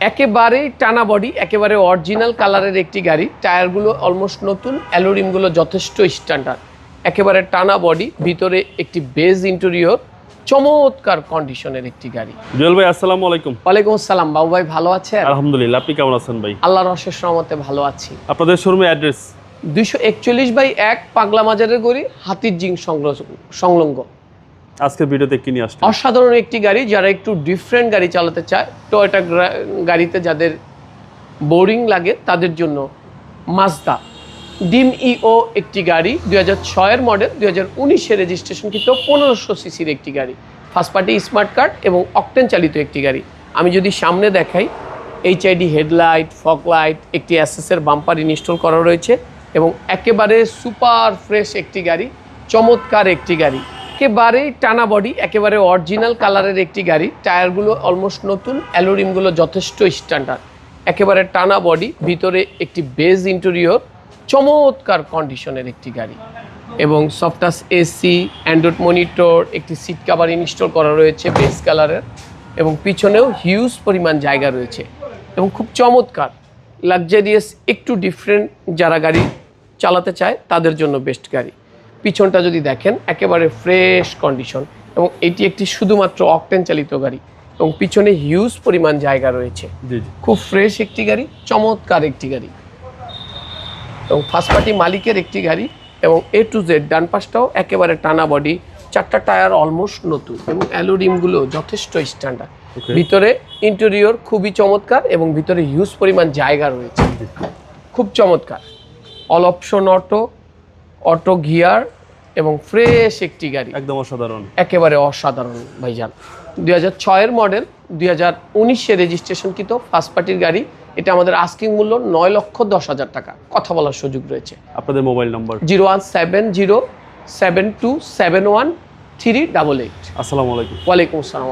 একেবারেই টানা বডি একেবারে অরিজিনাল কালারের একটি গাড়ি। টায়ারগুলো অলমোস্ট নতুন অ্যালোরিমগুলো যথেষ্ট স্ট্যান্ডার্ড একেবারে টানা বডি ভিতরে একটি বেজ ইন্টেরিয়র চমৎকার কন্ডিশনের একটি গাড়ি। জুয়েল ভাই আসসালামু আলাইকুম। ওয়ালাইকুম আসসালাম বাবু ভাই ভালো আছেন? আলহামদুলিল্লাহ আপনি কেমন আছেন ভাই? আল্লাহর অশেষ রহমতে ভালো আছি। আপনাদের শোরুমে অ্যাড্রেস দুইশো একচল্লিশ বাই এক পাগলা মাজারের গড়ি হাতির জিং সংলগ্ন- সংলগ্ন। আজকের ভিডিওতে কি নিয়ে আসছেন অসাধারণ একটি গাড়ি, যারা একটু ডিফারেন্ট গাড়ি চালাতে চায়। টয়োটা গাড়িতে যাদের বোরিং লাগে, তাদের জন্য মাজদা ডিম ইও একটি গাড়ি, দুই হাজার ছয়ের মডেল দুই হাজার উনিশে রেজিস্ট্রেশন কিন্তু পনেরোশো সিসির একটি গাড়ি। ফার্স্ট পার্টি স্মার্ট কার্ড এবং অকটেন চালিত একটি গাড়ি। আমি যদি সামনে দেখাই এইচআইডি হেডলাইট ফক লাইট একটি অ্যাসেসের বাম্পার ইনস্টল করা রয়েছে এবং একেবারে সুপার ফ্রেশ একটি গাড়ি, চমৎকার একটি গাড়ি। একেবারেই টানা বডি একেবারে অরিজিনাল কালারের একটি গাড়ি। টায়ারগুলো অলমোস্ট নতুন অ্যালোরিমগুলো যথেষ্ট স্ট্যান্ডার্ড একেবারে টানা বডি ভিতরে একটি বেজ ইন্টেরিয়র চমৎকার কন্ডিশনের একটি গাড়ি। এবং সফটাস এসি অ্যান্ড্রয়েড মনিটর একটি সিট কাভার ইনস্টল করা রয়েছে বেজ কালারের এবং পিছনেও হিউজ পরিমাণ জায়গা রয়েছে। এবং খুব চমৎকার লাক্সারিয়াস একটু ডিফারেন্ট যারা গাড়ি চালাতে চায়, তাদের জন্য বেস্ট গাড়ি। পিছনটা যদি দেখেন একেবারে ফ্রেশ কন্ডিশন এবং এটি একটি শুধুমাত্র অকটেন চালিত গাড়ি এবং পিছনে হিউজ পরিমাণ জায়গা রয়েছে। খুব ফ্রেশ একটি গাড়ি চমৎকার একটি গাড়ি। এবং ফার্স্ট পার্টি মালিকের একটি গাড়ি এবং এ টু জেড ডান পাশটাও একেবারে টানা বডি চারটা টায়ার অলমোস্ট নতুন এবং অ্যালোরিমগুলো যথেষ্ট স্ট্যান্ডার্ড ভিতরে ইন্টেরিয়র খুবই চমৎকার এবং ভিতরে হিউজ পরিমাণ জায়গা রয়েছে। খুব চমৎকার। All option auto auto gear এবং ফ্রেশ একটি গাড়ি। একদম অসাধারণ। একেবারে অসাধারণ ভাইজান। দুই হাজার ছয়ের মডেল দুই হাজার উনিশে রেজিস্ট্রেশনকৃত ফার্স্ট পার্টির গাড়ি। এটা আমাদের আস্কিং মূল্য নয় লক্ষ দশ হাজার টাকা। কথা বলার সুযোগ রয়েছে। আপনাদের mobile number zero one seven zero seven two seven one three double eight. আসসালামু আলাইকুম। ওয়ালাইকুম আসসালাম